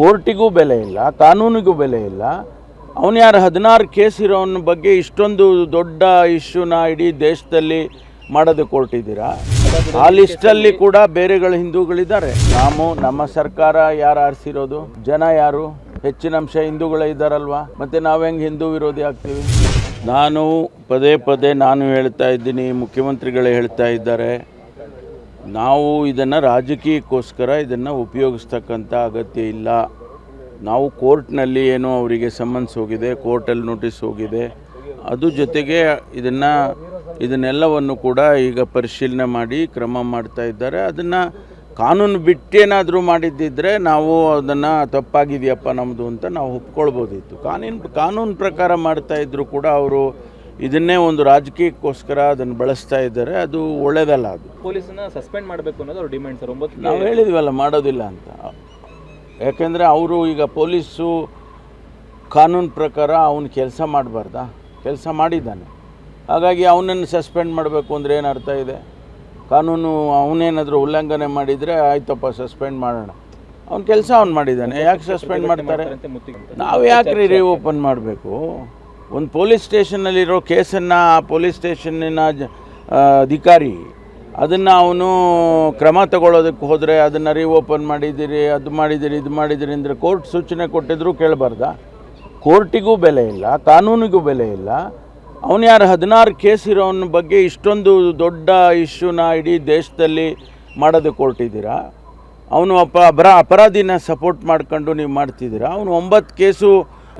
ಕೋರ್ಟಿಗೂ ಬೆಲೆ ಇಲ್ಲ, ಕಾನೂನಿಗೂ ಬೆಲೆ ಇಲ್ಲ. ಅವನು ಯಾರು ಹದಿನಾರು ಕೇಸ್ ಇರೋನ ಬಗ್ಗೆ ಇಷ್ಟೊಂದು ದೊಡ್ಡ ಇಶ್ಯೂನ ಇಡೀ ದೇಶದಲ್ಲಿ ಮಾಡೋದಕ್ಕೆ ಹೊರಟಿದ್ದೀರಾ? ಆ ಲಿಸ್ಟಲ್ಲಿ ಕೂಡ ಬೇರೆಗಳ ಹಿಂದೂಗಳಿದ್ದಾರೆ. ನಾವು ನಮ್ಮ ಸರ್ಕಾರ ಯಾರು ಆರಿಸಿರೋದು? ಜನ ಯಾರು? ಹೆಚ್ಚಿನ ಅಂಶ ಹಿಂದೂಗಳೇ ಇದ್ದಾರಲ್ವಾ? ಮತ್ತೆ ನಾವು ಹೆಂಗೆ ಹಿಂದೂ ವಿರೋಧಿ ಆಗ್ತೀವಿ? ನಾನು ಪದೇ ಪದೇ ನಾನು ಹೇಳ್ತಾ ಇದ್ದೀನಿ, ಮುಖ್ಯಮಂತ್ರಿಗಳೇ ಹೇಳ್ತಾ ಇದ್ದಾರೆ. ನಾವು ಇದನ್ನು ರಾಜಕೀಯಕ್ಕೋಸ್ಕರ ಇದನ್ನು ಉಪಯೋಗಿಸ್ತಕ್ಕಂಥ ಅಗತ್ಯ ಇಲ್ಲ. ನಾವು ಕೋರ್ಟ್ನಲ್ಲಿ ಏನೋ ಅವರಿಗೆ ಸಮನ್ಸ್ ಹೋಗಿದೆ, ಕೋರ್ಟಲ್ಲಿ ನೋಟಿಸ್ ಹೋಗಿದೆ. ಅದು ಜೊತೆಗೆ ಇದನ್ನು, ಇದನ್ನೆಲ್ಲವನ್ನು ಕೂಡ ಈಗ ಪರಿಶೀಲನೆ ಮಾಡಿ ಕ್ರಮ ಮಾಡ್ತಾ ಇದ್ದಾರೆ. ಅದನ್ನು ಕಾನೂನು ಬಿಟ್ಟೇನಾದರೂ ಮಾಡಿದ್ದಿದ್ರೆ ನಾವು ಅದನ್ನು ತಪ್ಪಾಗಿದೆಯಪ್ಪ ನಮ್ಮದು ಅಂತ ನಾವು ಒಪ್ಕೊಳ್ಬೋದಿತ್ತು. ಕಾನೂನು ಕಾನೂನು ಪ್ರಕಾರ ಮಾಡ್ತಾ ಇದ್ದರೂ ಕೂಡ ಅವರು ಇದನ್ನೇ ಒಂದು ರಾಜಕೀಯಕ್ಕೋಸ್ಕರ ಅದನ್ನು ಬಳಸ್ತಾ ಇದ್ದಾರೆ. ಅದು ಒಳ್ಳೆಯದಲ್ಲ ಅದು. ಪೊಲೀಸನ್ನ ಸಸ್ಪೆಂಡ್ ಮಾಡಬೇಕು ಅನ್ನೋದು ಅವ್ರ ಡಿಮ್ಯಾಂಡ್ ಸರ್. ಒಂಬತ್ತು ನಾವು ಹೇಳಿದ್ವಲ್ಲ ಮಾಡೋದಿಲ್ಲ ಅಂತ. ಯಾಕೆಂದರೆ ಅವರು ಈಗ ಪೊಲೀಸು ಕಾನೂನು ಪ್ರಕಾರ ಅವನು ಕೆಲಸ ಮಾಡಬಾರ್ದಾ? ಕೆಲಸ ಮಾಡಿದ್ದಾನೆ. ಹಾಗಾಗಿ ಅವನನ್ನು ಸಸ್ಪೆಂಡ್ ಮಾಡಬೇಕು ಅಂದರೆ ಏನು ಅರ್ಥ ಇದೆ? ಕಾನೂನು ಅವನೇನಾದರೂ ಉಲ್ಲಂಘನೆ ಮಾಡಿದರೆ ಆಯ್ತಪ್ಪ ಸಸ್ಪೆಂಡ್ ಮಾಡೋಣ. ಅವ್ನು ಕೆಲಸ ಅವ್ನು ಮಾಡಿದ್ದಾನೆ. ಯಾಕೆ ಸಸ್ಪೆಂಡ್ ಮಾಡ್ತಾರೆ? ನಾವು ಯಾಕೆ ರೀ ಓಪನ್ ಮಾಡಬೇಕು. ಒಂದು ಪೊಲೀಸ್ ಸ್ಟೇಷನ್ನಲ್ಲಿರೋ ಕೇಸನ್ನು ಆ ಪೊಲೀಸ್ ಸ್ಟೇಷನ್ನಿನ ಜ ಅಧಿಕಾರಿ, ಅದನ್ನು ಅವನು ಕ್ರಮ ತಗೊಳ್ಳೋದಕ್ಕೆ ಹೋದರೆ ಅದನ್ನು ಓಪನ್ ಮಾಡಿದ್ದೀರಿ, ಅದು ಮಾಡಿದ್ದೀರಿ, ಇದು ಮಾಡಿದ್ದೀರಿ ಅಂದರೆ ಕೋರ್ಟ್ ಸೂಚನೆ ಕೊಟ್ಟಿದ್ರು ಕೇಳಬಾರ್ದ? ಕೋರ್ಟಿಗೂ ಬೆಲೆ ಇಲ್ಲ, ಕಾನೂನಿಗೂ ಬೆಲೆ ಇಲ್ಲ. ಅವನು ಯಾರು ಹದಿನಾರು ಕೇಸ್ ಇರೋನ ಬಗ್ಗೆ ಇಷ್ಟೊಂದು ದೊಡ್ಡ ಇಶ್ಯೂನ ಇಡೀ ದೇಶದಲ್ಲಿ ಮಾಡೋದಕ್ಕೆ ಹೊರಟಿದ್ದೀರಾ ಅವನು ಅಪ ಅಪರ ಅಪರಾಧಿನ ಸಪೋರ್ಟ್ ಮಾಡ್ಕೊಂಡು ನೀವು ಮಾಡ್ತಿದ್ದೀರಾ? ಅವನು ಒಂಬತ್ತು ಕೇಸು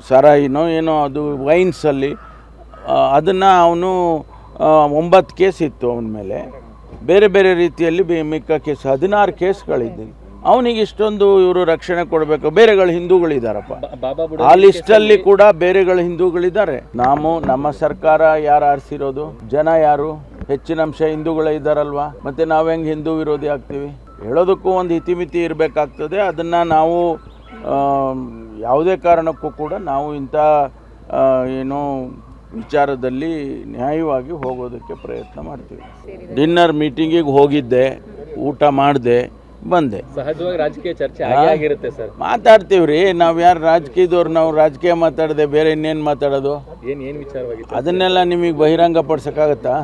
ಸರಾಯಿನೋ ಏನೋ ಅದು ವೈನ್ಸಲ್ಲಿ ಅದನ್ನು ಅವನು ಒಂಬತ್ತು ಕೇಸ್ ಇತ್ತು ಅವನ ಮೇಲೆ. ಬೇರೆ ಬೇರೆ ರೀತಿಯಲ್ಲಿ ಬೆ- ಮಿಕ್ಕ ಕೇಸ್ ಹದಿನಾರು ಕೇಸ್ಗಳಿದ್ದೀನಿ ಅವನಿಗೆ ಇಷ್ಟೊಂದು ಇವರು ರಕ್ಷಣೆ ಕೊಡಬೇಕು. ಬೇರೆಗಳ ಹಿಂದೂಗಳಿದ್ದಾರಪ್ಪ ಆ ಲಿಸ್ಟಲ್ಲಿ ಕೂಡ ಬೇರೆಗಳ ಹಿಂದೂಗಳಿದ್ದಾರೆ. ನಾವು ನಮ್ಮ ಸರ್ಕಾರ ಯಾರು ಆರಿಸಿರೋದು? ಜನ ಯಾರು? ಹೆಚ್ಚಿನ ಅಂಶ ಹಿಂದೂಗಳೇ ಇದ್ದಾರಲ್ವಾ? ಮತ್ತೆ ನಾವು ಹೆಂಗೆ ಹಿಂದೂ ವಿರೋಧಿ ಆಗ್ತೀವಿ? ಹೇಳೋದಕ್ಕೂ ಒಂದು ಇತಿಮಿತಿ ಇರಬೇಕಾಗ್ತದೆ. ಅದನ್ನು ನಾವು ಯಾವುದೇ ಕಾರಣಕ್ಕೂ ಕೂಡ ನಾವು ಇಂಥ ಏನೋ ವಿಚಾರದಲ್ಲಿ ನ್ಯಾಯವಾಗಿ ಹೋಗೋದಕ್ಕೆ ಪ್ರಯತ್ನ ಮಾಡ್ತೀವಿ. ಡಿನ್ನರ್ ಮೀಟಿಂಗಿಗೆ ಹೋಗಿದ್ದೆ ಊಟ ಮಾಡಿದೆ ಬಂದೆ. ಸಹಜವಾಗಿ ರಾಜಕೀಯ ಚರ್ಚೆ ಆಗಿರುತ್ತೆ ಸರ್. ಮಾತಾಡ್ತೀವಿ ರೀ ನಾವು ಯಾರು ರಾಜಕೀಯದವ್ರು ನಾವು ರಾಜಕೀಯ ಮಾತಾಡದೆ ಬೇರೆ ಇನ್ನೇನು ಮಾತಾಡೋದು? ಏನು ಏನು ವಿಚಾರವಾಗಿತ್ತು? ಅದನ್ನೆಲ್ಲ ನಿಮಗೆ ಬಹಿರಂಗ ಪಡ್ಸೋಕ್ಕಾಗತ್ತಾ?